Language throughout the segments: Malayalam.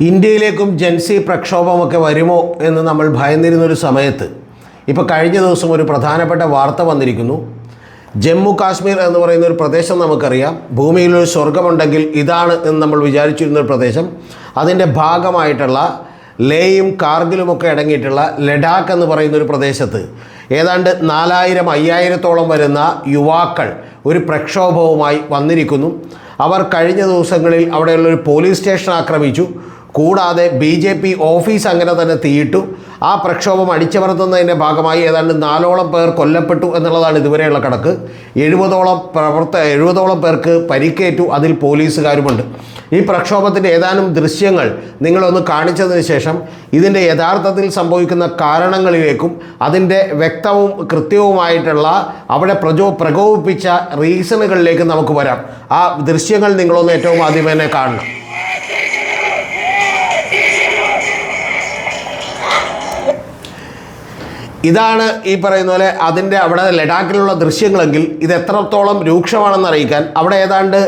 ഇന്ത്യയിലേക്കും ജൻസി പ്രക്ഷോഭമൊക്കെ വരുമോ എന്ന് നമ്മൾ ഭയന്നിരുന്നൊരു സമയത്ത് ഇപ്പോൾ കഴിഞ്ഞ ദിവസം ഒരു പ്രധാനപ്പെട്ട വാർത്ത വന്നിരിക്കുന്നു. ജമ്മു കാശ്മീർ എന്ന് പറയുന്ന ഒരു പ്രദേശം നമുക്കറിയാം. ഭൂമിയിൽ ഒരു സ്വർഗമുണ്ടെങ്കിൽ ഇതാണ് എന്ന് നമ്മൾ വിചാരിച്ചിരുന്ന ഒരു പ്രദേശം. അതിന്റെ ഭാഗമായിട്ടുള്ള ലേയും കാർഗിലുമൊക്കെ അടങ്ങിയിട്ടുള്ള ലഡാക്ക് എന്ന് പറയുന്ന ഒരു പ്രദേശത്ത് ഏതാണ്ട് നാലായിരം അയ്യായിരത്തോളം വരുന്ന യുവാക്കൾ ഒരു പ്രക്ഷോഭവുമായി വന്നിരിക്കുന്നു. അവർ കഴിഞ്ഞ ദിവസങ്ങളിൽ അവിടെയുള്ള ഒരു പോലീസ് സ്റ്റേഷൻ ആക്രമിച്ചു. കൂടാതെ ബി ജെ പി ഓഫീസ് അങ്ങനെ തന്നെ തീയിട്ടു. ആ പ്രക്ഷോഭം അടിച്ചമർത്തുന്നതിന്റെ ഭാഗമായി ഏതാണ്ട് നാലോളം പേർ കൊല്ലപ്പെട്ടു എന്നുള്ളതാണ് ഇതുവരെയുള്ള കണക്ക്. എഴുപതോളം പ്രവർത്ത എഴുപതോളം പേർക്ക് പരിക്കേറ്റു അതിൽ പോലീസുകാരുമുണ്ട്. ഈ പ്രക്ഷോഭത്തിന്റെ ഏതാനും ദൃശ്യങ്ങൾ നിങ്ങളൊന്ന് കാണിച്ചതിന് ശേഷം ഇതിന്റെ യഥാർത്ഥത്തിൽ സംഭവിക്കുന്ന കാരണങ്ങളിലേക്കും അതിന്റെ വ്യക്തവും കൃത്യവുമായിട്ടുള്ള അവിടെ പ്രചോ പ്രകോപിപ്പിച്ച റീസണുകളിലേക്കും നമുക്ക് വരാം. ആ ദൃശ്യങ്ങൾ നിങ്ങളൊന്ന് ഏറ്റവും ആദ്യം തന്നെ കാണണം. ഇതാണ് ഈ പറയുന്ന പോലെ അതിന്റെ അവിടെ ലഡാക്കിലുള്ള ദൃശ്യങ്ങളെങ്കിൽ ഇത് എത്രത്തോളം രൂക്ഷമാണെന്ന് അറിയിക്കാൻ അവിടെ ഏതാണ്ട്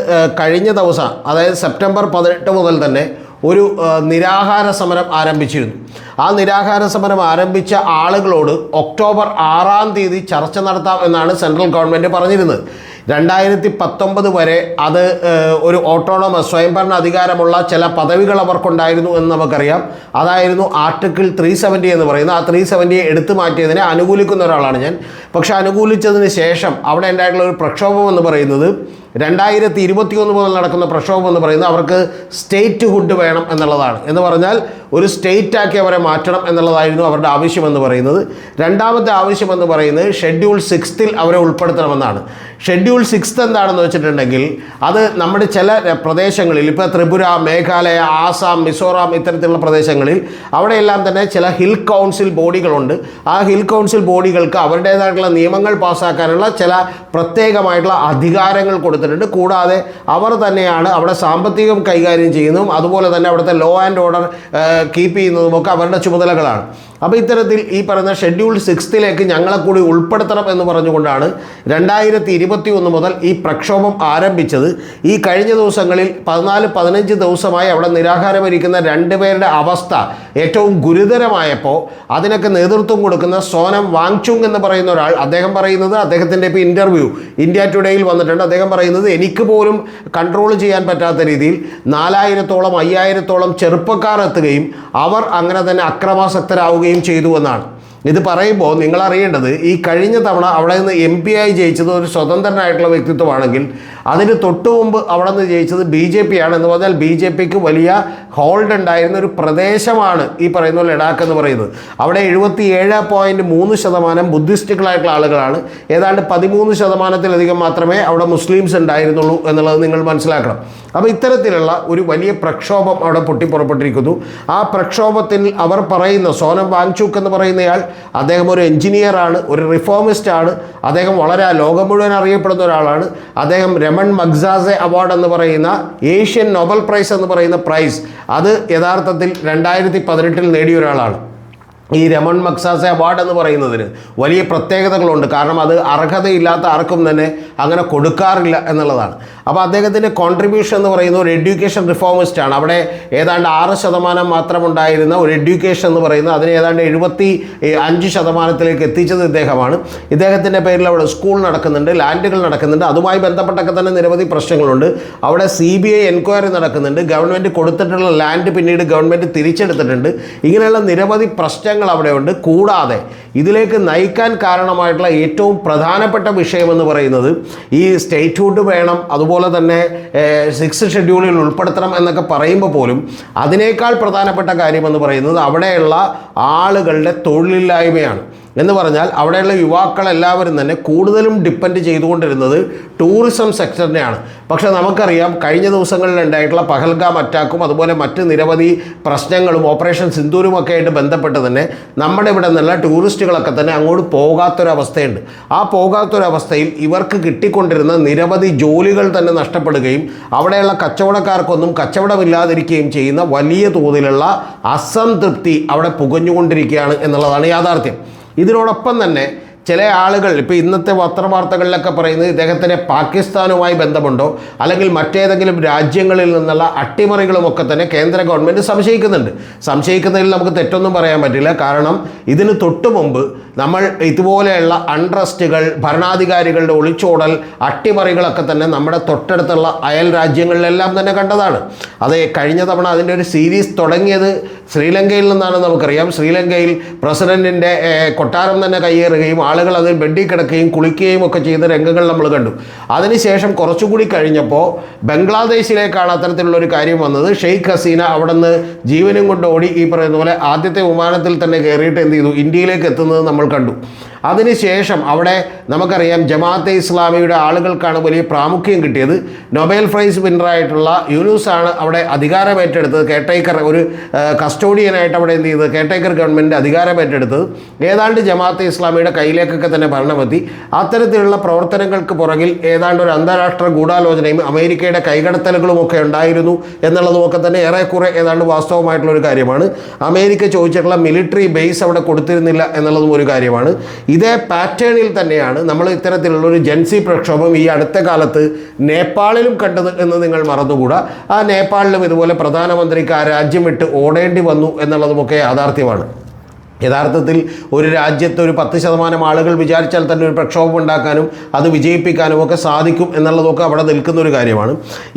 കഴിഞ്ഞ ദിവസം അതായത് സെപ്റ്റംബർ പതിനെട്ട് മുതൽ തന്നെ ഒരു നിരാഹാര സമരം ആരംഭിച്ചിരുന്നു. ആ നിരാഹാര സമരം ആരംഭിച്ച ആളുകളോട് ഒക്ടോബർ ആറാം തീയതി ചർച്ച നടത്താം എന്നാണ് സെൻട്രൽ ഗവൺമെന്റ് പറഞ്ഞിരുന്നത്. രണ്ടായിരത്തി പത്തൊമ്പത് വരെ അത് ഒരു ഓട്ടോണമസ് സ്വയംഭരണ അധികാരമുള്ള ചില പദവികൾ അവർക്കുണ്ടായിരുന്നു എന്ന് നമുക്കറിയാം. അതായിരുന്നു ആർട്ടിക്കിൾ ത്രീ സെവന്റി എന്ന് പറയുന്നത്. ആ ത്രീ സെവന്റിയെ എടുത്തു മാറ്റിയതിനെ അനുകൂലിക്കുന്ന ഒരാളാണ് ഞാൻ. പക്ഷേ അനുകൂലിച്ചതിന് ശേഷം അവിടെ ഉണ്ടായിട്ടുള്ള ഒരു പ്രക്ഷോഭം എന്ന് പറയുന്നത് രണ്ടായിരത്തി ഇരുപത്തി ഒന്ന് മുതൽ നടക്കുന്ന പ്രക്ഷോഭം എന്ന് പറയുന്നത് അവർക്ക് സ്റ്റേറ്റ് ഹുഡ് വേണം എന്നുള്ളതാണ്. എന്ന് പറഞ്ഞാൽ ഒരു സ്റ്റേറ്റ് ആക്കി അവരെ മാറ്റണം എന്നുള്ളതായിരുന്നു അവരുടെ ആവശ്യമെന്ന് പറയുന്നത്. രണ്ടാമത്തെ ആവശ്യം എന്ന് പറയുന്നത് ഷെഡ്യൂൾ സിക്സ്ത്തിൽ അവരെ ഉൾപ്പെടുത്തണമെന്നാണ്. ഷെഡ്യൂൾ സിക്സ്ത് എന്താണെന്ന് വെച്ചിട്ടുണ്ടെങ്കിൽ അത് നമ്മുടെ ചില പ്രദേശങ്ങളിൽ ഇപ്പോൾ ത്രിപുര മേഘാലയ ആസാം മിസോറാം ഇത്തരത്തിലുള്ള പ്രദേശങ്ങളിൽ അവിടെയെല്ലാം തന്നെ ചില ഹിൽ കൗൺസിൽ ബോഡികളുണ്ട്. ആ ഹിൽ കൗൺസിൽ ബോഡികൾക്ക് അവരുടേതായിട്ടുള്ള നിയമങ്ങൾ പാസ്സാക്കാനുള്ള ചില പ്രത്യേകമായിട്ടുള്ള അധികാരങ്ങൾ കൊടുത്തിട്ടുണ്ട്. കൂടാതെ അവർ തന്നെയാണ് അവിടെ സാമ്പത്തികം കൈകാര്യം ചെയ്യുന്നതും അതുപോലെ തന്നെ അവിടുത്തെ ലോ ആൻഡ് ഓർഡർ കീപ്പ് ചെയ്യുന്നതുമൊക്കെ അവരുടെ ചുമതലകളാണ്. അപ്പോൾ ഇത്തരത്തിൽ ഈ പറയുന്ന ഷെഡ്യൂൾ സിക്സ്ത്തിലേക്ക് ഞങ്ങളെ കൂടി ഉൾപ്പെടുത്തണം എന്ന് പറഞ്ഞുകൊണ്ടാണ് രണ്ടായിരത്തി ഇരുപത്തി ഒന്ന് മുതൽ ഈ പ്രക്ഷോഭം ആരംഭിച്ചത്. ഈ കഴിഞ്ഞ ദിവസങ്ങളിൽ പതിനാല് പതിനഞ്ച് ദിവസമായി അവിടെ നിരാഹാരമിരിക്കുന്ന രണ്ടുപേരുടെ അവസ്ഥ ഏറ്റവും ഗുരുതരമായപ്പോൾ അതിനൊക്കെ നേതൃത്വം കൊടുക്കുന്ന സോനം വാങ്ചുങ് എന്ന് പറയുന്ന ഒരാൾ അദ്ദേഹം പറയുന്നത് അദ്ദേഹത്തിന്റെ ഇപ്പോൾ ഇന്റർവ്യൂ ഇന്ത്യ ടുഡേയിൽ വന്നിട്ടുണ്ട്. അദ്ദേഹം പറയുന്നത് എനിക്ക് പോലും കൺട്രോൾ ചെയ്യാൻ പറ്റാത്ത രീതിയിൽ നാലായിരത്തോളം അയ്യായിരത്തോളം ചെറുപ്പക്കാർ എത്തുകയും അവർ അങ്ങനെ തന്നെ അക്രമാസക്തരാവുകയും ചെയ്തു എന്നാണ്. ഇത് പറയുമ്പോൾ നിങ്ങൾ അറിയേണ്ടത് ഈ കഴിഞ്ഞ തവണ അവിടെ നിന്ന് എം പി ആയി ജയിച്ചത് ഒരു സ്വതന്ത്രനായിട്ടുള്ള വ്യക്തിത്വമാണെങ്കിൽ അതിന് തൊട്ടു മുമ്പ് അവിടെ നിന്ന് ജയിച്ചത് ബി ജെ പി ആണ് എന്ന് പറഞ്ഞാൽ ബി ജെ പിക്ക് വലിയ ഹോൾഡ് ഉണ്ടായിരുന്ന ഒരു പ്രദേശമാണ് ഈ പറയുന്ന ലഡാക്ക് എന്ന് പറയുന്നത്. അവിടെ എഴുപത്തി ഏഴ് പോയിന്റ് മൂന്ന് ശതമാനം ബുദ്ധിസ്റ്റുകളായിട്ടുള്ള ആളുകളാണ്. ഏതാണ്ട് പതിമൂന്ന് ശതമാനത്തിലധികം മാത്രമേ അവിടെ മുസ്ലിംസ് ഉണ്ടായിരുന്നുള്ളൂ എന്നുള്ളത് നിങ്ങൾ മനസ്സിലാക്കണം. അപ്പോൾ ഇത്തരത്തിലുള്ള ഒരു വലിയ പ്രക്ഷോഭം അവിടെ പൊട്ടിപ്പുറപ്പെട്ടിരിക്കുന്നു. ആ പ്രക്ഷോഭത്തിൽ അവർ പറയുന്ന സോനം വാങ്ചൂക്ക് എന്ന് പറയുന്നയാൾ അദ്ദേഹം ഒരു എഞ്ചിനീയറാണ് ഒരു റിഫോമിസ്റ്റ് ആണ് അദ്ദേഹം വളരെ ലോകം മുഴുവൻ അറിയപ്പെടുന്ന ഒരാളാണ്. അദ്ദേഹം രമൺ മഗ്സാസെ അവാർഡ് എന്ന് പറയുന്ന ഏഷ്യൻ നോബൽ പ്രൈസ് എന്ന് പറയുന്ന പ്രൈസ് അത് യഥാർത്ഥത്തിൽ രണ്ടായിരത്തി പതിനെട്ടിൽ നേടിയ ഒരാളാണ്. ഈ രമൺ മക്സാസെ അവാർഡ് എന്ന് പറയുന്നതിന് വലിയ പ്രത്യേകതകളുണ്ട്. കാരണം അത് അർഹതയില്ലാത്ത ആർക്കും തന്നെ അങ്ങനെ കൊടുക്കാറില്ല എന്നുള്ളതാണ്. അപ്പോൾ അദ്ദേഹത്തിന്റെ കോൺട്രിബ്യൂഷൻ എന്ന് പറയുന്ന ഒരു എഡ്യൂക്കേഷൻ റിഫോമിസ്റ്റ് ആണ്. അവിടെ ഏതാണ്ട് ആറ് ശതമാനം മാത്രമുണ്ടായിരുന്ന ഒരു എഡ്യൂക്കേഷൻ എന്ന് പറയുന്നത് അതിന് ഏതാണ്ട് എഴുപത്തി അഞ്ച് ശതമാനത്തിലേക്ക് എത്തിച്ചത് ഇദ്ദേഹമാണ്. ഇദ്ദേഹത്തിന്റെ പേരിൽ അവിടെ സ്കൂൾ നടക്കുന്നുണ്ട് ലാൻഡുകൾ നടക്കുന്നുണ്ട്. അതുമായി ബന്ധപ്പെട്ടൊക്കെ തന്നെ നിരവധി പ്രശ്നങ്ങളുണ്ട്. അവിടെ സി ബി ഐ എൻക്വയറി നടക്കുന്നുണ്ട്. ഗവൺമെന്റ് കൊടുത്തിട്ടുള്ള ലാൻഡ് പിന്നീട് ഗവൺമെന്റ് തിരിച്ചെടുത്തിട്ടുണ്ട്. ഇങ്ങനെയുള്ള നിരവധി പ്രശ്നങ്ങൾ അവിടെയുണ്ട്. കൂടാതെ ഇതിലേക്ക് നയിക്കാൻ കാരണമായിട്ടുള്ള ഏറ്റവും പ്രധാനപ്പെട്ട വിഷയമെന്ന് പറയുന്നത് ഈ സ്റ്റേറ്റ്ഹുഡ് വേണം അതുപോലെ തന്നെ സിക്സ് ഷെഡ്യൂളിൽ ഉൾപ്പെടുത്തണം എന്നൊക്കെ പറയുമ്പോൾ പോലും അതിനേക്കാൾ പ്രധാനപ്പെട്ട കാര്യമെന്ന് പറയുന്നത് അവിടെയുള്ള ആളുകളുടെ തൊഴിലില്ലായ്മയാണ്. എന്ന് പറഞ്ഞാൽ അവിടെയുള്ള യുവാക്കൾ എല്ലാവരും തന്നെ കൂടുതലും ഡിപ്പെൻഡ് ചെയ്തുകൊണ്ടിരുന്നത് ടൂറിസം സെക്ടറിനെയാണ് പക്ഷേ നമുക്കറിയാം കഴിഞ്ഞ ദിവസങ്ങളിൽ ഉണ്ടായിട്ടുള്ള പഹൽഗാം അറ്റാക്കും അതുപോലെ മറ്റ് നിരവധി പ്രശ്നങ്ങളും ഓപ്പറേഷൻ സിന്ദൂരും ഒക്കെ ആയിട്ട് ബന്ധപ്പെട്ട് തന്നെ നമ്മുടെ ഇവിടെ നിന്നുള്ള ടൂറിസ്റ്റുകളൊക്കെ തന്നെ അങ്ങോട്ട് പോകാത്തൊരവസ്ഥയുണ്ട്. ആ പോകാത്തൊരവസ്ഥയിൽ ഇവർക്ക് കിട്ടിക്കൊണ്ടിരുന്ന നിരവധി ജോലികൾ തന്നെ നഷ്ടപ്പെടുകയും അവിടെയുള്ള കച്ചവടക്കാർക്കൊന്നും കച്ചവടമില്ലാതിരിക്കുകയും ചെയ്യുന്ന വലിയ തോതിലുള്ള അസംതൃപ്തി അവിടെ പുകഞ്ഞുകൊണ്ടിരിക്കുകയാണ് എന്നുള്ളതാണ് യാഥാർത്ഥ്യം. ഇതിനോടൊപ്പം തന്നെ ചില ആളുകൾ ഇപ്പോൾ ഇന്നത്തെ പത്രവാർത്തകളിലൊക്കെ പറയുന്നത് ഇദ്ദേഹത്തിന് പാകിസ്ഥാനുമായി ബന്ധമുണ്ടോ? അല്ലെങ്കിൽ മറ്റേതെങ്കിലും രാജ്യങ്ങളിൽ നിന്നുള്ള അട്ടിമറികളുമൊക്കെ തന്നെ കേന്ദ്ര ഗവൺമെന്റ് സംശയിക്കുന്നുണ്ട്. സംശയിക്കുന്നതിൽ നമുക്ക് തെറ്റൊന്നും പറയാൻ പറ്റില്ല. കാരണം ഇതിന് തൊട്ടു മുമ്പ് നമ്മൾ ഇതുപോലെയുള്ള അൺട്രസ്റ്റുകൾ ഭരണാധികാരികളുടെ ഒളിച്ചോടൽ അട്ടിമറികളൊക്കെ തന്നെ നമ്മുടെ തൊട്ടടുത്തുള്ള അയൽ രാജ്യങ്ങളിലെല്ലാം തന്നെ കണ്ടതാണ്. അത് കഴിഞ്ഞ തവണ അതിന്റെ ഒരു സീരീസ് തുടങ്ങിയത് ശ്രീലങ്കയിൽ നിന്നാണ് നമുക്കറിയാം. ശ്രീലങ്കയിൽ പ്രസിഡന്റിന്റെ കൊട്ടാരം തന്നെ കയ്യേറുകയും ആളുകൾ അതിൽ ബെഡിൽ കിടക്കുകയും കുളിക്കുകയും ഒക്കെ ചെയ്യുന്ന രംഗങ്ങൾ നമ്മൾ കണ്ടു. അതിനുശേഷം കുറച്ചുകൂടി കഴിഞ്ഞപ്പോൾ ബംഗ്ലാദേശിലേക്കാണ് അത്തരത്തിലുള്ളൊരു കാര്യം വന്നത്. ഷെയ്ഖ് ഹസീന അവിടെ നിന്ന് ജീവനും കൊണ്ട് ഓടി ഈ പറയുന്ന പോലെ ആദ്യത്തെ വിമാനത്തിൽ തന്നെ കയറിയിട്ട് എന്ത് ചെയ്തു? ഇന്ത്യയിലേക്ക് എത്തുന്നത് നമ്മൾ കണ്ടു. അതിനുശേഷം അവിടെ നമുക്കറിയാം ജമാഅത്തെ ഇസ്ലാമിയുടെ ആളുകൾക്കാണ് വലിയ പ്രാമുഖ്യം കിട്ടിയത്. നൊബേൽ പ്രൈസ് വിന്നറായിട്ടുള്ള യൂനുസാണ് അവിടെ അധികാരം ഏറ്റെടുത്തത്. കേട്ടേക്കർ ഒരു കസ്റ്റോഡിയനായിട്ട് അവിടെ എന്ത് ചെയ്തത്? കേട്ടേക്കർ ഗവൺമെന്റ് അധികാരം ഏറ്റെടുത്തത്. ഏതാണ്ട് ജമാഅത്തെ ഇസ്ലാമിയുടെ കയ്യിലേക്കൊക്കെ തന്നെ ഭരണമെത്തി. അത്തരത്തിലുള്ള പ്രവർത്തനങ്ങൾക്ക് പുറകിൽ ഏതാണ്ട് ഒരു അന്താരാഷ്ട്ര ഗൂഢാലോചനയും അമേരിക്കയുടെ കൈകടത്തലുകളും ഒക്കെ ഉണ്ടായിരുന്നു എന്നുള്ളതുമൊക്കെ തന്നെ ഏറെക്കുറെ ഏതാണ്ട് വാസ്തവമായിട്ടുള്ള ഒരു കാര്യമാണ്. അമേരിക്ക ചോദിച്ചിട്ടുള്ള മിലിറ്ററി ബേസ് അവിടെ കൊടുത്തിരുന്നില്ല എന്നുള്ളതും ഒരു കാര്യമാണ്. ഇതേ പാറ്റേണിൽ തന്നെയാണ് നമ്മൾ ഇത്തരത്തിലുള്ള ഒരു ജൻസി പ്രക്ഷോഭം ഈ അടുത്ത കാലത്ത് നേപ്പാളിലും കണ്ടത് എന്ന് നിങ്ങൾ മറന്നുകൂടാ. ആ നേപ്പാളിലും ഇതുപോലെ പ്രധാനമന്ത്രിക്ക് ആ രാജ്യം വിട്ട് ഓടേണ്ടി വന്നു എന്നുള്ളതുമൊക്കെ യാഥാർത്ഥ്യമാണ്. യഥാർത്ഥത്തിൽ ഒരു രാജ്യത്ത് ഒരു പത്ത് ശതമാനം ആളുകൾ വിചാരിച്ചാൽ തന്നെ ഒരു പ്രക്ഷോഭം ഉണ്ടാക്കാനും അത് വിജയിപ്പിക്കാനും ഒക്കെ സാധിക്കും എന്നുള്ളതൊക്കെ അവിടെ നിൽക്കുന്ന ഒരു കാര്യമാണ്.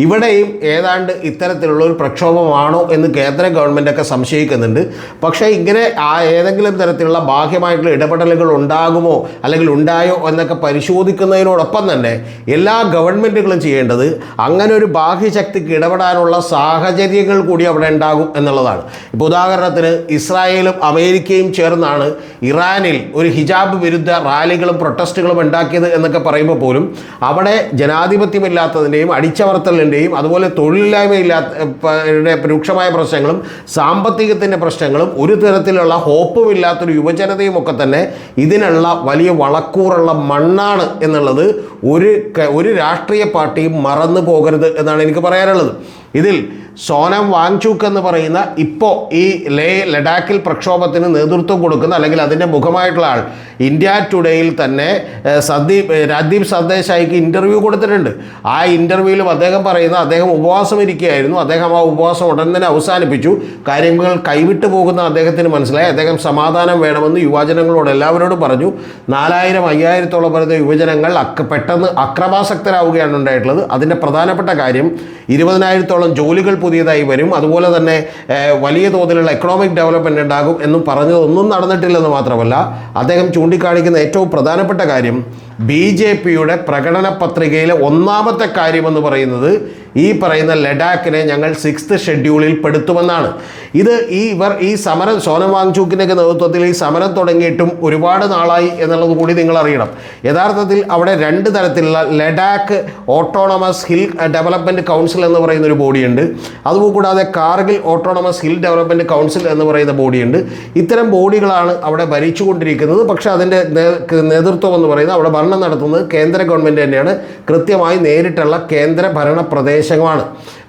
ഇവിടെയും ഏതാണ്ട് ഇത്തരത്തിലുള്ള ഒരു പ്രക്ഷോഭമാണോ എന്ന് കേന്ദ്ര ഗവൺമെന്റൊക്കെ സംശയിക്കുന്നുണ്ട്. പക്ഷേ ഇങ്ങനെ ആ ഏതെങ്കിലും തരത്തിലുള്ള ബാഹ്യമായിട്ടുള്ള ഇടപെടലുകൾ ഉണ്ടാകുമോ അല്ലെങ്കിൽ ഉണ്ടായോ എന്നൊക്കെ പരിശോധിക്കുന്നതിനോടൊപ്പം തന്നെ എല്ലാ ഗവൺമെന്റുകളും ചെയ്യേണ്ടത് അങ്ങനെ ഒരു ബാഹ്യശക്തിക്ക് ഇടപെടാനുള്ള സാഹചര്യങ്ങൾ കൂടി അവിടെ ഉണ്ടാകും എന്നുള്ളതാണ്. ഇപ്പോൾ ഉദാഹരണത്തിന് ഇസ്രായേലും അമേരിക്കയും ചേർന്നാണ് ഇറാനിൽ ഒരു ഹിജാബ് വിരുദ്ധ റാലികളും പ്രൊട്ടസ്റ്റുകളും ഉണ്ടാക്കിയത് എന്നൊക്കെ പറയുമ്പോൾ പോലും അവിടെ ജനാധിപത്യമില്ലാത്തതിന്റെയും അടിച്ചമർത്തലിന്റെയും അതുപോലെ തൊഴിലില്ലായ്മയില്ലാത്ത രൂക്ഷമായ പ്രശ്നങ്ങളും സാമ്പത്തികത്തിന്റെ പ്രശ്നങ്ങളും ഒരു തരത്തിലുള്ള ഹോപ്പുമില്ലാത്തൊരു യുവജനതയും ഒക്കെ തന്നെ ഇതിനുള്ള വലിയ വളക്കൂറുള്ള മണ്ണാണ് എന്നുള്ളത് ഒരു ഒരു രാഷ്ട്രീയ പാർട്ടിയും മറന്നു പോകരുത് എന്നാണ് എനിക്ക് പറയാനുള്ളത്. ഇതിൽ സോനം വാങ്ചൂക്ക് എന്ന് പറയുന്ന ഇപ്പോൾ ഈ ലേ ലഡാക്കിൽ പ്രക്ഷോഭത്തിന് നേതൃത്വം കൊടുക്കുന്ന അല്ലെങ്കിൽ അതിന്റെ മുഖമായിട്ടുള്ള ആൾ ഇന്ത്യ ടുഡേയിൽ തന്നെ സന്ദീപ് രാജ്ദീപ് സർദേശായിക്ക് ഇന്റർവ്യൂ കൊടുത്തിട്ടുണ്ട്. ആ ഇന്റർവ്യൂവിലും അദ്ദേഹം പറയുന്ന അദ്ദേഹം ഉപവാസം ഇരിക്കുകയായിരുന്നു. അദ്ദേഹം ആ ഉപവാസം ഉടൻ തന്നെ അവസാനിപ്പിച്ചു. കാര്യങ്ങൾ കൈവിട്ടു പോകുന്ന അദ്ദേഹത്തിന് മനസ്സിലായി. അദ്ദേഹം സമാധാനം വേണമെന്ന് യുവജനങ്ങളോട് എല്ലാവരോടും പറഞ്ഞു. നാലായിരം അയ്യായിരത്തോളം വരുന്ന യുവജനങ്ങൾ പെട്ടെന്ന് അക്രമാസക്തരാവുകയാണ് ഉണ്ടായിട്ടുള്ളത്. അതിന്റെ പ്രധാനപ്പെട്ട കാര്യം ഇരുപതിനായിരത്തോളം ജോലികൾ പുതിയതായി വരും. അതുപോലെ തന്നെ വലിയ തോതിലുള്ള എക്കണോമിക് ഡെവലപ്മെന്റ് ഉണ്ടാകും എന്നും പറഞ്ഞതൊന്നും നടന്നിട്ടില്ലെന്ന് മാത്രമല്ല അദ്ദേഹം ചൂണ്ടിക്കാണിക്കുന്ന ഏറ്റവും പ്രധാനപ്പെട്ട കാര്യം ബി ജെ പിയുടെ പ്രകടന പത്രികയിലെ ഒന്നാമത്തെ കാര്യമെന്ന് പറയുന്നത് ഈ പറയുന്ന ലഡാക്കിനെ ഞങ്ങൾ സിക്സ്ത് ഷെഡ്യൂളിൽ പെടുത്തുമെന്നാണ്. ഇത് ഈ ഇവർ ഈ സമരം സോനം വാങ്ചൂക്കിന്റെയൊക്കെ നേതൃത്വത്തിൽ ഈ സമരം തുടങ്ങിയിട്ടും ഒരുപാട് നാളായി എന്നുള്ളത് കൂടി നിങ്ങൾ അറിയണം. യഥാർത്ഥത്തിൽ അവിടെ രണ്ട് തരത്തിലുള്ള Ladakh autonomous hill development council എന്ന് പറയുന്ന ഒരു ബോഡിയുണ്ട് അതുകൂടാതെ Kargil autonomous hill development council എന്ന് പറയുന്ന ബോഡിയുണ്ട്. ഇത്തരം ബോഡികളാണ് അവിടെ ഭരിച്ചുകൊണ്ടിരിക്കുന്നത്. പക്ഷേ അതിന്റെ നേതൃത്വം എന്ന് പറയുന്നത് അവിടെ ഭരണം നടത്തുന്നത് കേന്ദ്ര ഗവൺമെന്റ് തന്നെയാണ്. കൃത്യമായി നേരിട്ടുള്ള കേന്ദ്ര ഭരണ പ്രദേശമാണ്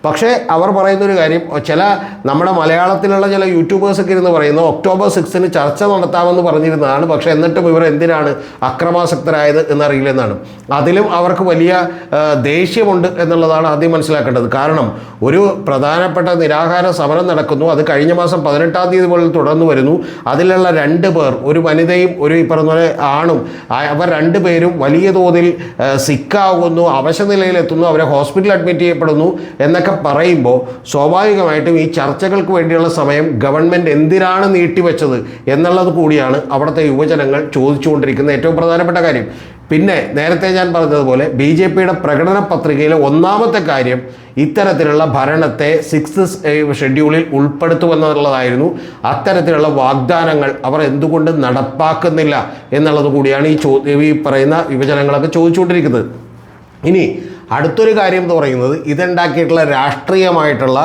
പക്ഷേ അവർ പറയുന്ന ഒരു കാര്യം ചില നമ്മുടെ മലയാളത്തിലുള്ള ചില യൂട്യൂബേഴ്സൊക്കെ ഇരുന്ന് പറയുന്നു ഒക്ടോബർ സിക്സിന് ചർച്ച നടത്താമെന്ന് പറഞ്ഞിരുന്നതാണ് പക്ഷേ എന്നിട്ടും ഇവർ എന്തിനാണ് അക്രമാസക്തരായത് എന്നറിയില്ലെന്നാണ്. അതിലും അവർക്ക് വലിയ ദേഷ്യമുണ്ട് എന്നുള്ളതാണ് ആദ്യം മനസ്സിലാക്കേണ്ടത്. കാരണം ഒരു പ്രധാനപ്പെട്ട നിരാഹാര സമരം നടക്കുന്നു അത് കഴിഞ്ഞ മാസം പതിനെട്ടാം തീയതി മുതൽ തുടർന്നു വരുന്നു. അതിലുള്ള രണ്ട് പേർ ഒരു വനിതയും ഒരു ഈ പറഞ്ഞ പോലെ ആണും അവർ അവർ രണ്ടുപേരും വലിയ തോതിൽ സിക്കാവുന്നു അവശനിലയിലെത്തുന്നു അവരെ ഹോസ്പിറ്റലിൽ അഡ്മിറ്റ് ചെയ്യപ്പെടുന്നു എന്നൊക്കെ പറയുമ്പോൾ സ്വാഭാവികമായിട്ടും ഈ ചർച്ചകൾക്ക് വേണ്ടിയുള്ള സമയം ഗവൺമെന്റ് എന്തിനാണ് നീട്ടിവെച്ചത് എന്നുള്ളത് കൂടിയാണ് അവിടുത്തെ യുവജനങ്ങൾ ചോദിച്ചുകൊണ്ടിരിക്കുന്ന ഏറ്റവും പ്രധാനപ്പെട്ട കാര്യം. പിന്നെ നേരത്തെ ഞാൻ പറഞ്ഞതുപോലെ ബി ജെ പിയുടെ പ്രകടന പത്രികയിലെ ഒന്നാമത്തെ കാര്യം ഇത്തരത്തിലുള്ള ഭരണത്തെ സിക്സ് ഷെഡ്യൂളിൽ ഉൾപ്പെടുത്തുമെന്നുള്ളതായിരുന്നു. അത്തരത്തിലുള്ള വാഗ്ദാനങ്ങൾ അവർ എന്തുകൊണ്ട് നടപ്പാക്കുന്നില്ല എന്നുള്ളത് കൂടിയാണ് ഈ ചോ ഈ പറയുന്ന യുവജനങ്ങളൊക്കെ ചോദിച്ചുകൊണ്ടിരിക്കുന്നത്. ഇനി അടുത്തൊരു കാര്യം എന്ന് പറയുന്നത് ഇതുണ്ടാക്കിയിട്ടുള്ള രാഷ്ട്രീയമായിട്ടുള്ള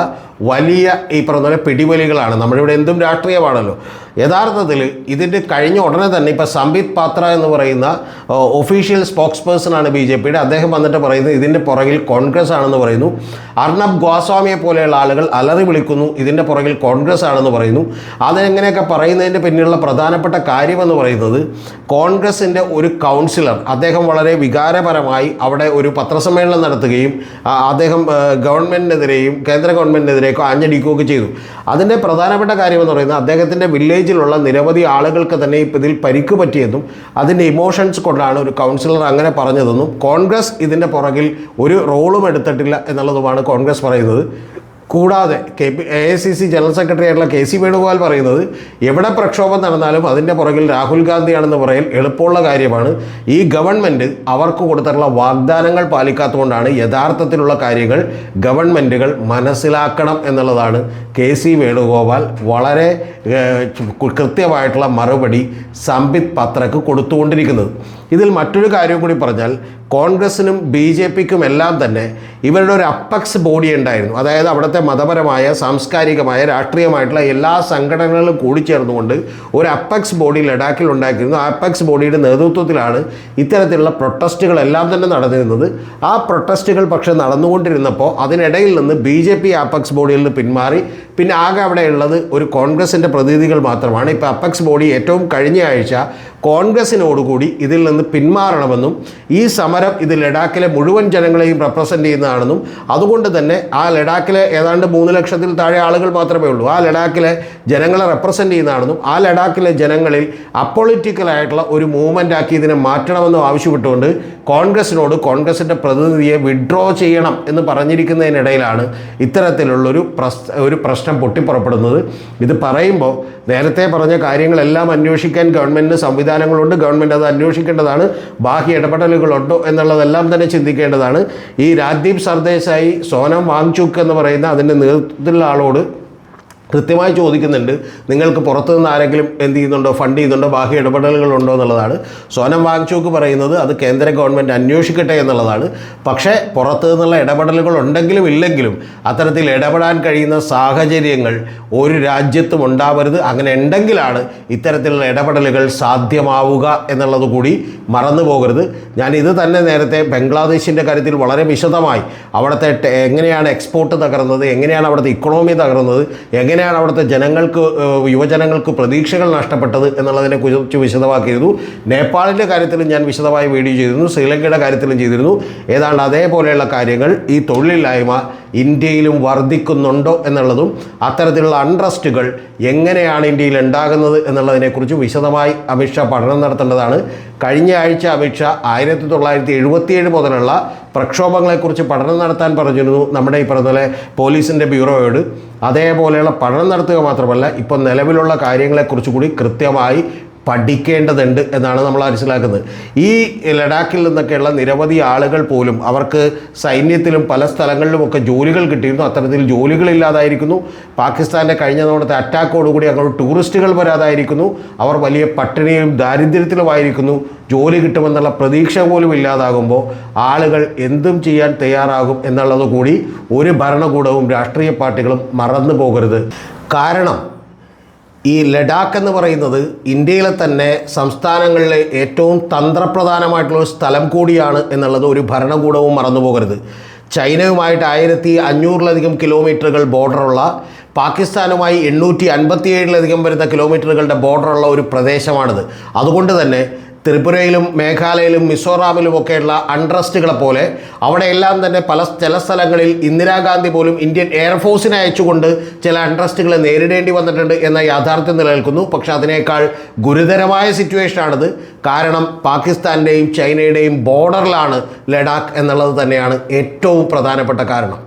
വലിയ ഈ പറഞ്ഞ പിടിവലികളാണ്. നമ്മളിവിടെ എന്തും രാഷ്ട്രീയമാണല്ലോ. യഥാർത്ഥത്തിൽ ഇതിന്റെ കഴിഞ്ഞ ഉടനെ തന്നെ ഇപ്പോൾ സംബിത് പാത്ര എന്ന് പറയുന്ന ഒഫീഷ്യൽ സ്പോക്സ് പേഴ്സണാണ് ബി ജെ പിയുടെ. അദ്ദേഹം വന്നിട്ട് പറയുന്നത് ഇതിന്റെ പുറകിൽ കോൺഗ്രസ് ആണെന്ന് പറയുന്നു. അർണബ് ഗോസ്വാമിയെ പോലെയുള്ള ആളുകൾ അലറി വിളിക്കുന്നു. ഇതിന്റെ പുറകിൽ കോൺഗ്രസ് ആണെന്ന് പറയുന്നു. അതെങ്ങനെയൊക്കെ പറയുന്നതിന്റെ പിന്നിലുള്ള പ്രധാനപ്പെട്ട കാര്യമെന്ന് പറയുന്നത് കോൺഗ്രസിന്റെ ഒരു കൗൺസിലർ അദ്ദേഹം വളരെ വികാരപരമായി അവിടെ ഒരു പത്രസമ്മേളനം നടത്തുകയും അദ്ദേഹം ഗവൺമെന്റിനെതിരെയും കേന്ദ്ര ഗവൺമെന്റിനെതിരെയൊക്കെ ആഞ്ഞടിക്കുകയൊക്കെ ചെയ്തു. അതിന്റെ പ്രധാനപ്പെട്ട കാര്യമെന്ന് പറയുന്നത് അദ്ദേഹത്തിന്റെ വില്ലേജിലുള്ള നിരവധി ആളുകൾക്ക് തന്നെ ഇതിൽ പരിക്ക് പറ്റിയെന്നും അതിന്റെ ഇമോഷൻസ് കൊണ്ടാണ് ഒരു കൗൺസിലർ അങ്ങനെ പറഞ്ഞതെന്നും കോൺഗ്രസ് ഇതിന്റെ പുറകിൽ ഒരു റോളും എടുത്തിട്ടില്ല എന്നുള്ളതുമാണ് കോൺഗ്രസ് പറയുന്നത്. കൂടാതെ K P A I C C general secretary ആയിട്ടുള്ള കെ സി വേണുഗോപാൽ പറയുന്നത് എവിടെ പ്രക്ഷോഭം നടന്നാലും അതിന്റെ പുറകിൽ രാഹുൽ ഗാന്ധിയാണെന്ന് പറയൽ എളുപ്പമുള്ള കാര്യമാണ്. ഈ ഗവൺമെന്റ് അവർക്ക് കൊടുത്തിട്ടുള്ള വാഗ്ദാനങ്ങൾ പാലിക്കാത്തതുകൊണ്ടാണ് യഥാർത്ഥത്തിലുള്ള കാര്യങ്ങൾ ഗവൺമെന്റുകൾ മനസ്സിലാക്കണം എന്നുള്ളതാണ് കെ സി വേണുഗോപാൽ വളരെ കൃത്യമായിട്ടുള്ള മറുപടി സംബിത് പത്രക്ക് കൊടുത്തുകൊണ്ടിരിക്കുന്നത്. ഇതിൽ മറ്റൊരു കാര്യം കൂടി പറഞ്ഞാൽ കോൺഗ്രസിനും ബി ജെ പിക്കും എല്ലാം തന്നെ ഇവരുടെ ഒരു അപ്പക്സ് ബോഡി ഉണ്ടായിരുന്നു. അതായത് അവിടുത്തെ മതപരമായ സാംസ്കാരികമായ രാഷ്ട്രീയമായിട്ടുള്ള എല്ലാ സംഘടനകളും കൂടി ചേർന്നുകൊണ്ട് ഒരു അപ്പക്സ് ബോഡി ലഡാക്കിൽ ഉണ്ടാക്കിയിരുന്നു. ആ അപ്പക്സ് ബോഡിയുടെ നേതൃത്വത്തിലാണ് ഇത്തരത്തിലുള്ള പ്രൊട്ടസ്റ്റുകളെല്ലാം തന്നെ നടന്നിരുന്നത്. ആ പ്രൊട്ടസ്റ്റുകൾ പക്ഷേ നടന്നുകൊണ്ടിരുന്നപ്പോൾ അതിനിടയിൽ നിന്ന് ബി ജെ പി അപ്പക്സ് ബോഡിയിൽ നിന്ന് പിന്മാറി. പിന്നെ ആകെ അവിടെയുള്ളത് ഒരു കോൺഗ്രസിന്റെ പ്രതിനിധികൾ മാത്രമാണ്. ഇപ്പോൾ അപ്പക്സ് ബോഡി ഏറ്റവും കഴിഞ്ഞ ആഴ്ച കോൺഗ്രസിനോടുകൂടി ഇതിൽ നിന്ന് പിന്മാറണമെന്നും ഈ സമരം ഇത് ലഡാക്കിലെ മുഴുവൻ ജനങ്ങളെയും റെപ്രസെന്റ് ചെയ്യുന്നതാണെന്നും അതുകൊണ്ട് തന്നെ ആ ലഡാക്കിലെ ഏതാണ്ട് മൂന്ന് ലക്ഷത്തിൽ താഴെ ആളുകൾ മാത്രമേ ഉള്ളൂ. ആ ലഡാക്കിലെ ജനങ്ങളെ റെപ്രസെന്റ് ചെയ്യുന്നതാണെന്നും ആ ലഡാക്കിലെ ജനങ്ങളിൽ അപ്പൊളിറ്റിക്കലായിട്ടുള്ള ഒരു മൂവ്മെന്റ് ആക്കി ഇതിനെ മാറ്റണമെന്നും ആവശ്യപ്പെട്ടുകൊണ്ട് കോൺഗ്രസിനോട് കോൺഗ്രസിന്റെ പ്രതിനിധിയെ വിഡ്രോ ചെയ്യണം എന്ന് പറഞ്ഞിരിക്കുന്നതിനിടയിലാണ് ഇത്തരത്തിലുള്ളൊരു പ്രസ് ഒരു പ്രശ്നം പൊട്ടിപ്പുറപ്പെടുന്നത്. ഇത് പറയുമ്പോൾ നേരത്തെ പറഞ്ഞ കാര്യങ്ങളെല്ലാം അന്വേഷിക്കാൻ ഗവൺമെന്റിന് സംവിധാനങ്ങളുണ്ട്. ഗവൺമെന്റ് അത് അന്വേഷിക്കേണ്ടതാണ്. ബാഹ്യ ഇടപെടലുകളുണ്ടോ എന്നുള്ളതെല്ലാം തന്നെ ചിന്തിക്കേണ്ടതാണ്. ഈ രാജ്ദീപ് സർദേശായി സോനം വാങ്ചുക്ക് എന്ന് പറയുന്ന അതിന്റെ നേതൃത്വത്തിലുള്ള ആളോട് കൃത്യമായി ചോദിക്കുന്നുണ്ട്. നിങ്ങൾക്ക് പുറത്തു നിന്ന് ആരെങ്കിലും എന്ത് ചെയ്യുന്നുണ്ടോ ഫണ്ട് ചെയ്യുന്നുണ്ടോ ബാഹ്യ ഇടപെടലുകളുണ്ടോ എന്നുള്ളതാണ്. സോനം വാങ്ചോക്ക് പറയുന്നത് അത് കേന്ദ്ര ഗവൺമെന്റ് അന്വേഷിക്കട്ടെ എന്നുള്ളതാണ്. പക്ഷേ പുറത്തു നിന്നുള്ള ഇടപെടലുകൾ ഉണ്ടെങ്കിലും ഇല്ലെങ്കിലും അത്തരത്തിൽ ഇടപെടാൻ കഴിയുന്ന സാഹചര്യങ്ങൾ ഒരു രാജ്യത്തും ഉണ്ടാവരുത്. അങ്ങനെ ഉണ്ടെങ്കിലാണ് ഇത്തരത്തിലുള്ള ഇടപെടലുകൾ സാധ്യമാവുക എന്നുള്ളത് കൂടി മറന്നു പോകരുത്. ഞാൻ ഇത് തന്നെ നേരത്തെ ബംഗ്ലാദേശിന്റെ കാര്യത്തിൽ വളരെ വിശദമായി അവിടുത്തെ എങ്ങനെയാണ് എക്സ്പോർട്ട് തകർന്നത് എങ്ങനെയാണ് അവിടുത്തെ ഇക്കണോമി തകർന്നത് എങ്ങനെയാണ് അവിടുത്തെ ജനങ്ങൾക്ക് യുവജനങ്ങൾക്ക് പ്രതീക്ഷകൾ നഷ്ടപ്പെട്ടത് എന്നുള്ളതിനെ കുറിച്ച് വിശദമാക്കിയിരുന്നു. നേപ്പാളിന്റെ കാര്യത്തിലും ഞാൻ വിശദമായി വീഡിയോ ചെയ്തിരുന്നു ശ്രീലങ്കയുടെ കാര്യത്തിലും ചെയ്തിരുന്നു. ഏതാണ്ട് അതേപോലെയുള്ള കാര്യങ്ങൾ ഈ തൊഴിലില്ലായ്മ ഇന്ത്യയിലും വർദ്ധിക്കുന്നുണ്ടോ എന്നുള്ളതും അത്തരത്തിലുള്ള അൺട്രസ്റ്റുകൾ എങ്ങനെയാണ് ഇന്ത്യയിൽ ഉണ്ടാകുന്നത് എന്നുള്ളതിനെക്കുറിച്ച് വിശദമായി അമിത്ഷാ പഠനം നടത്തേണ്ടതാണ്. കഴിഞ്ഞ ആഴ്ച അമിത്ഷാ ആയിരത്തി തൊള്ളായിരത്തി എഴുപത്തിയേഴ് മുതലുള്ള പ്രക്ഷോഭങ്ങളെക്കുറിച്ച് പഠനം നടത്താൻ പറഞ്ഞിരുന്നു നമ്മുടെ ഈ പറഞ്ഞ പോലീസിന്റെ ബ്യൂറോയോട്. അതേപോലെയുള്ള പഠനം നടത്തുക മാത്രമല്ല ഇപ്പോൾ നിലവിലുള്ള കാര്യങ്ങളെക്കുറിച്ച് കൂടി കൃത്യമായി പഠിക്കേണ്ടതുണ്ട് എന്നാണ് നമ്മൾ മനസ്സിലാക്കുന്നത്. ഈ ലഡാക്കിൽ നിന്നൊക്കെയുള്ള നിരവധി ആളുകൾ പോലും അവർക്ക് സൈന്യത്തിലും പല സ്ഥലങ്ങളിലും ഒക്കെ ജോലികൾ കിട്ടിയിരുന്നു. അത്തരത്തിൽ ജോലികളില്ലാതായിരിക്കുന്നു. പാകിസ്ഥാന്റെ കഴിഞ്ഞ തവണത്തെ അറ്റാക്കോടുകൂടി അങ്ങോട്ട് ടൂറിസ്റ്റുകൾ വരാതായിരിക്കുന്നു. അവർ വലിയ പട്ടിണിയും ദാരിദ്ര്യത്തിലുമായിരിക്കുന്നു. ജോലി കിട്ടുമെന്നുള്ള പ്രതീക്ഷ പോലും ഇല്ലാതാകുമ്പോൾ ആളുകൾ എന്തും ചെയ്യാൻ തയ്യാറാകും എന്നുള്ളത് കൂടി ഒരു ഭരണകൂടവും രാഷ്ട്രീയ പാർട്ടികളും മറന്നു പോകരുത് കാരണം ഈ ലഡാക്ക് എന്ന് പറയുന്നത് ഇന്ത്യയിലെ തന്നെ സംസ്ഥാനങ്ങളിലെ ഏറ്റവും തന്ത്രപ്രധാനമായിട്ടുള്ള ഒരു സ്ഥലം കൂടിയാണ് എന്നുള്ളത് ഒരു ഭരണകൂടവും മറന്നുപോകരുത്. ചൈനയുമായിട്ട് ആയിരത്തി അഞ്ഞൂറിലധികം കിലോമീറ്ററുകൾ ബോർഡറുള്ള പാകിസ്ഥാനുമായി എണ്ണൂറ്റി അൻപത്തിയേഴിലധികം വരുന്ന കിലോമീറ്ററുകളുടെ ബോർഡറുള്ള ഒരു പ്രദേശമാണിത്. അതുകൊണ്ട് തന്നെ ത്രിപുരയിലും മേഘാലയയിലും മിസോറാമിലും ഒക്കെയുള്ള അൺട്രസ്റ്റുകളെ പോലെ അവിടെയെല്ലാം തന്നെ പല ചില സ്ഥലങ്ങളിൽ ഇന്ദിരാഗാന്ധി പോലും ഇന്ത്യൻ എയർഫോഴ്സിനെ അയച്ചുകൊണ്ട് ചില അൺട്രസ്റ്റുകളെ നേരിടേണ്ടി വന്നിട്ടുണ്ട് എന്ന യാഥാർത്ഥ്യം നിലനിൽക്കുന്നു. പക്ഷേ അതിനേക്കാൾ ഗുരുതരമായ സിറ്റുവേഷനാണിത്. കാരണം പാകിസ്ഥാന്റെയും ചൈനയുടെയും ബോർഡറിലാണ് ലഡാക്ക് എന്നുള്ളത് തന്നെയാണ് ഏറ്റവും പ്രധാനപ്പെട്ട കാരണം.